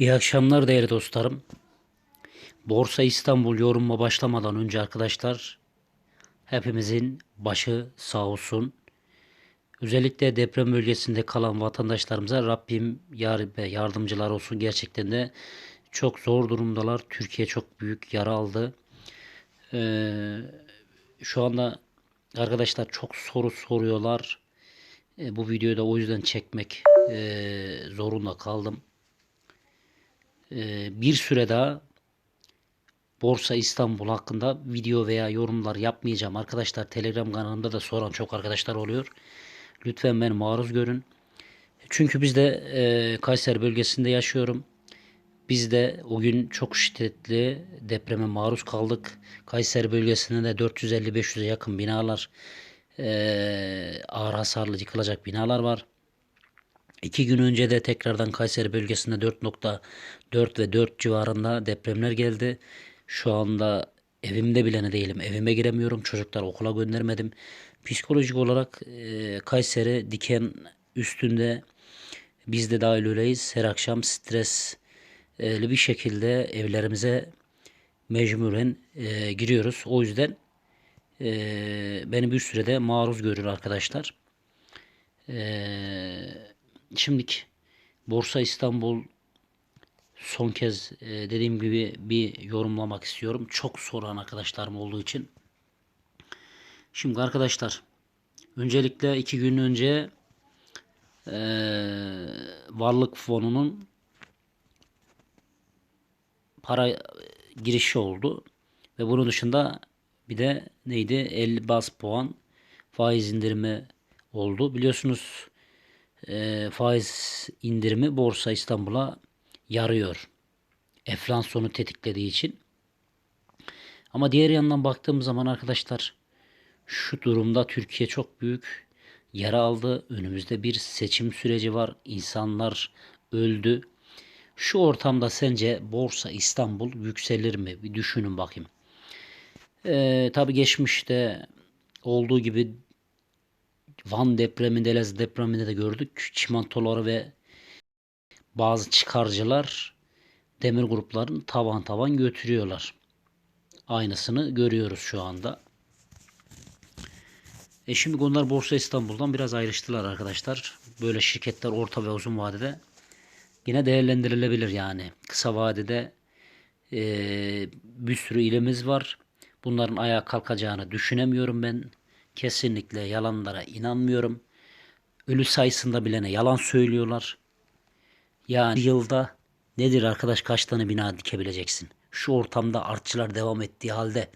İyi akşamlar değerli dostlarım. Borsa İstanbul yorumuma başlamadan önce arkadaşlar hepimizin başı sağ olsun. Özellikle deprem bölgesinde kalan vatandaşlarımıza Rabbim yar ve yardımcılar olsun. Gerçekten de çok zor durumdalar. Türkiye çok büyük yara aldı. Ee, şu anda arkadaşlar çok soru soruyorlar. Ee, bu videoyu da o yüzden çekmek e, zorunda kaldım. Ee, bir süre daha Borsa İstanbul hakkında video veya yorumlar yapmayacağım. Arkadaşlar Telegram kanalımda da soran çok arkadaşlar oluyor. Lütfen beni maruz görün. Çünkü biz de e, Kayseri bölgesinde yaşıyorum. Biz de o gün çok şiddetli depreme maruz kaldık. Kayseri bölgesinde de 450-500'e yakın binalar e, ağır hasarlı yıkılacak binalar var. İki gün önce de tekrardan Kayseri bölgesinde 4.4 ve 4 civarında depremler geldi. Şu anda evimde bile ne değilim. Evime giremiyorum. Çocuklar okula göndermedim. Psikolojik olarak e, Kayseri diken üstünde biz de dahil öyleyiz. Her akşam stresli bir şekilde evlerimize mecburen e, giriyoruz. O yüzden e, beni bir sürede maruz görür arkadaşlar. Eee Şimdilik Borsa İstanbul son kez e, dediğim gibi bir yorumlamak istiyorum. Çok soran arkadaşlarım olduğu için. Şimdi arkadaşlar öncelikle iki gün önce e, varlık fonunun para girişi oldu. Ve bunun dışında bir de neydi 50 bas puan faiz indirimi oldu. Biliyorsunuz e, faiz indirimi Borsa İstanbul'a yarıyor. Enflasyonu tetiklediği için. Ama diğer yandan baktığım zaman arkadaşlar şu durumda Türkiye çok büyük yara aldı. Önümüzde bir seçim süreci var. İnsanlar öldü. Şu ortamda sence Borsa İstanbul yükselir mi? Bir düşünün bakayım. Ee, tabii geçmişte olduğu gibi Van depreminde, Elazığ depreminde de gördük. Çimentoları ve bazı çıkarcılar demir grupların tavan tavan götürüyorlar. Aynısını görüyoruz şu anda. E şimdi onlar Borsa İstanbul'dan biraz ayrıştılar arkadaşlar. Böyle şirketler orta ve uzun vadede yine değerlendirilebilir yani. Kısa vadede e, bir sürü ilimiz var. Bunların ayağa kalkacağını düşünemiyorum ben. Kesinlikle yalanlara inanmıyorum. Ölü sayısında bilene yalan söylüyorlar. Yani yılda nedir arkadaş kaç tane bina dikebileceksin? Şu ortamda artçılar devam ettiği halde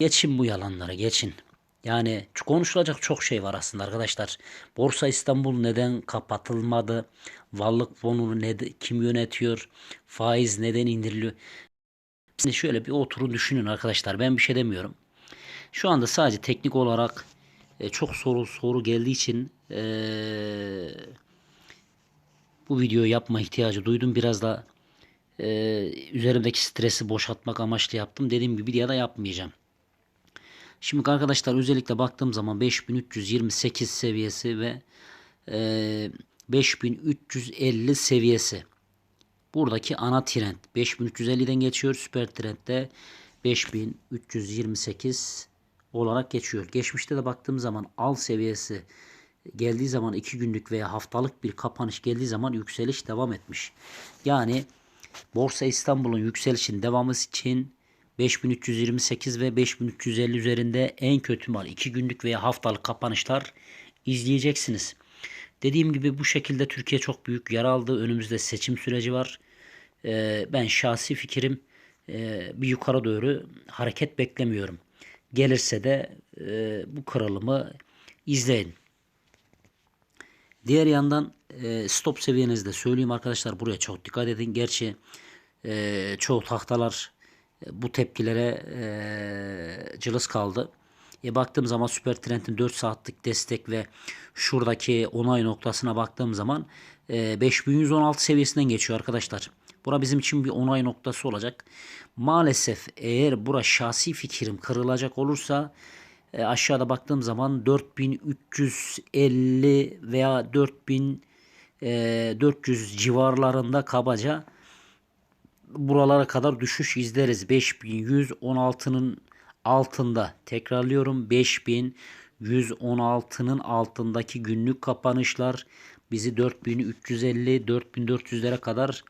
geçin bu yalanlara geçin. Yani konuşulacak çok şey var aslında arkadaşlar. Borsa İstanbul neden kapatılmadı? Varlık fonunu ne, kim yönetiyor? Faiz neden indiriliyor? Şimdi şöyle bir oturun düşünün arkadaşlar. Ben bir şey demiyorum. Şu anda sadece teknik olarak e, çok soru soru geldiği için e, bu videoyu yapma ihtiyacı duydum. Biraz da e, üzerimdeki stresi boşaltmak amaçlı yaptım. Dediğim gibi diye de yapmayacağım. Şimdi arkadaşlar özellikle baktığım zaman 5328 seviyesi ve e, 5350 seviyesi. Buradaki ana trend 5350'den geçiyor. Süper trendde 5328 olarak geçiyor. Geçmişte de baktığım zaman al seviyesi geldiği zaman 2 günlük veya haftalık bir kapanış geldiği zaman yükseliş devam etmiş. Yani Borsa İstanbul'un yükselişin devamı için 5328 ve 5350 üzerinde en kötü mal 2 günlük veya haftalık kapanışlar izleyeceksiniz. Dediğim gibi bu şekilde Türkiye çok büyük yara aldı. Önümüzde seçim süreci var. Ee, ben şahsi fikrim e, bir yukarı doğru hareket beklemiyorum. Gelirse de e, bu kırılımı izleyin. Diğer yandan e, stop seviyenizde söyleyeyim arkadaşlar buraya çok dikkat edin. Gerçi e, çoğu tahtalar e, bu tepkilere e, cılız kaldı. E, baktığım zaman Süper Trend'in 4 saatlik destek ve şuradaki onay noktasına baktığım zaman e, 5116 seviyesinden geçiyor arkadaşlar. Bura bizim için bir onay noktası olacak. Maalesef eğer bura şahsi fikrim kırılacak olursa e, aşağıda baktığım zaman 4350 veya 4400 e, civarlarında kabaca buralara kadar düşüş izleriz. 5116'nın altında tekrarlıyorum 5116'nın altındaki günlük kapanışlar bizi 4350 4400'lere kadar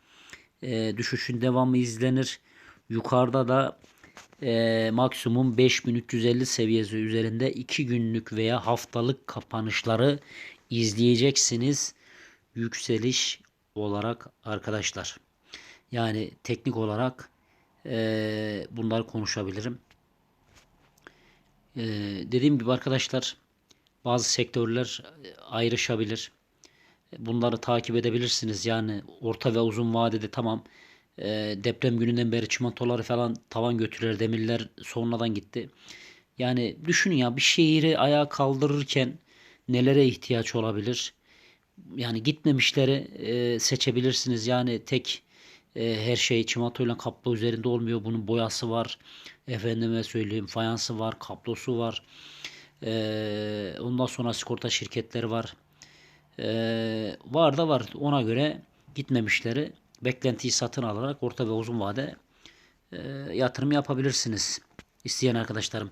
e, düşüşün devamı izlenir. Yukarıda da e, maksimum 5350 seviyesi üzerinde 2 günlük veya haftalık kapanışları izleyeceksiniz. Yükseliş olarak arkadaşlar. Yani teknik olarak e, bunları konuşabilirim. E, dediğim gibi arkadaşlar bazı sektörler e, ayrışabilir. Bunları takip edebilirsiniz. Yani orta ve uzun vadede tamam e, deprem gününden beri çimentoları falan tavan götürüyor. Demirler sonradan gitti. Yani düşünün ya bir şehri ayağa kaldırırken nelere ihtiyaç olabilir? Yani gitmemişleri e, seçebilirsiniz. Yani tek e, her şey çimentoyla kaplı üzerinde olmuyor. Bunun boyası var. Efendime söyleyeyim fayansı var, kablosu var. E, ondan sonra sigorta şirketleri var. E, var da var. Ona göre gitmemişleri beklentiyi satın alarak orta ve uzun vade e, yatırım yapabilirsiniz. İsteyen arkadaşlarım.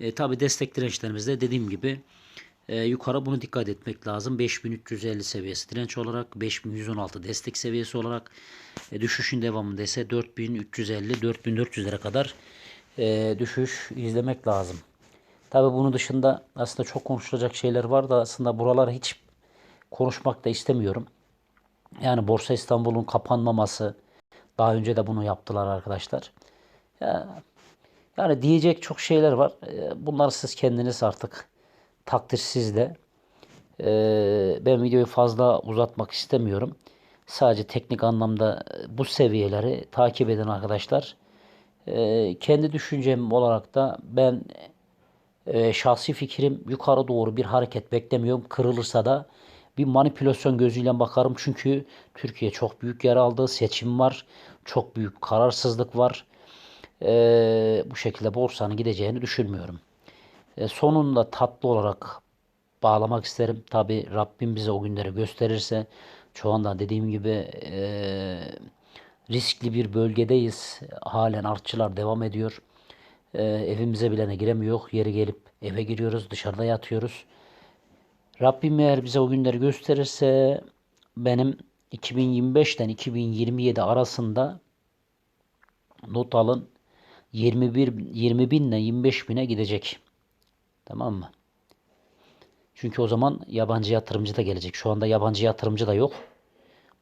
E, Tabi destek dirençlerimizde dediğim gibi e, yukarı bunu dikkat etmek lazım. 5350 seviyesi direnç olarak 5116 destek seviyesi olarak e, düşüşün devamında ise 4350 4400'lere kadar e, düşüş izlemek lazım. Tabi bunun dışında aslında çok konuşulacak şeyler var da aslında buraları hiç konuşmak da istemiyorum. Yani Borsa İstanbul'un kapanmaması daha önce de bunu yaptılar arkadaşlar. Ya, yani diyecek çok şeyler var. E, Bunları siz kendiniz artık takdir sizde. Ee, ben videoyu fazla uzatmak istemiyorum. Sadece teknik anlamda bu seviyeleri takip edin arkadaşlar. Kendi düşüncem olarak da ben e, şahsi fikrim yukarı doğru bir hareket beklemiyorum. Kırılırsa da bir manipülasyon gözüyle bakarım. Çünkü Türkiye çok büyük yer aldı. Seçim var. Çok büyük kararsızlık var. Ee, bu şekilde borsanın gideceğini düşünmüyorum. E, sonunda tatlı olarak bağlamak isterim. Tabi Rabbim bize o günleri gösterirse şu anda dediğim gibi e, riskli bir bölgedeyiz. Halen artçılar devam ediyor. E, evimize bile ne giremiyor. Yeri gelip eve giriyoruz. Dışarıda yatıyoruz. Rabbim eğer bize o günleri gösterirse benim 2025'ten 2027 arasında not alın 21 20 bin ile 25 bine gidecek. Tamam mı? Çünkü o zaman yabancı yatırımcı da gelecek. Şu anda yabancı yatırımcı da yok.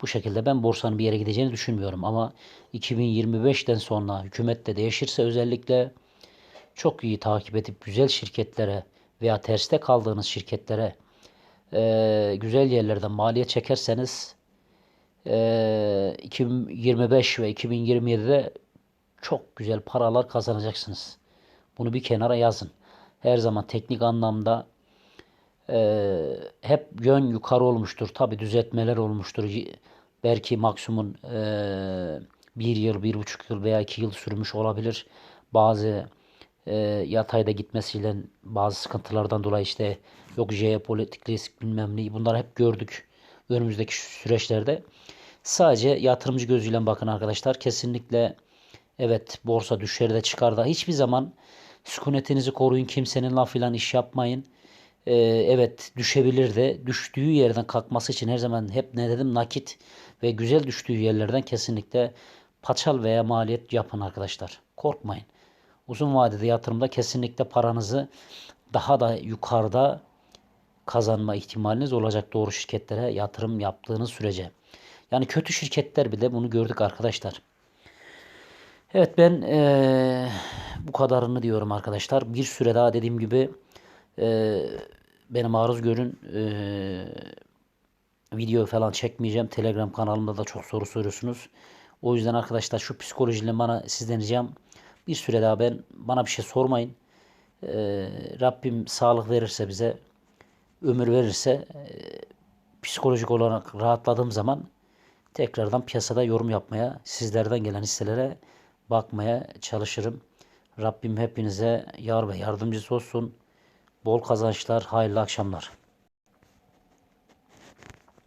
Bu şekilde ben borsanın bir yere gideceğini düşünmüyorum. Ama 2025'ten sonra hükümet de değişirse özellikle çok iyi takip edip güzel şirketlere veya terste kaldığınız şirketlere e, güzel yerlerden maliye çekerseniz e, 2025 ve 2027'de çok güzel paralar kazanacaksınız. Bunu bir kenara yazın her zaman teknik anlamda e, hep yön yukarı olmuştur. Tabi düzeltmeler olmuştur. Belki maksimum e, bir yıl, bir buçuk yıl veya iki yıl sürmüş olabilir. Bazı e, yatayda gitmesiyle bazı sıkıntılardan dolayı işte yok jeopolitik risk bilmem ne bunları hep gördük önümüzdeki süreçlerde. Sadece yatırımcı gözüyle bakın arkadaşlar. Kesinlikle evet borsa düşer de çıkar da hiçbir zaman Sükunetinizi koruyun. Kimsenin lafıyla iş yapmayın. Ee, evet düşebilir de düştüğü yerden kalkması için her zaman hep ne dedim nakit ve güzel düştüğü yerlerden kesinlikle paçal veya maliyet yapın arkadaşlar. Korkmayın. Uzun vadede yatırımda kesinlikle paranızı daha da yukarıda kazanma ihtimaliniz olacak doğru şirketlere yatırım yaptığınız sürece. Yani kötü şirketler bile bunu gördük arkadaşlar. Evet ben ee, bu kadarını diyorum arkadaşlar. Bir süre daha dediğim gibi e, benim arız görün e, video falan çekmeyeceğim. Telegram kanalımda da çok soru soruyorsunuz. O yüzden arkadaşlar şu psikolojiyle bana sizden ricam bir süre daha ben bana bir şey sormayın. E, Rabbim sağlık verirse bize ömür verirse e, psikolojik olarak rahatladığım zaman tekrardan piyasada yorum yapmaya sizlerden gelen hisselere bakmaya çalışırım. Rabbim hepinize yar ve yardımcısı olsun. Bol kazançlar, hayırlı akşamlar.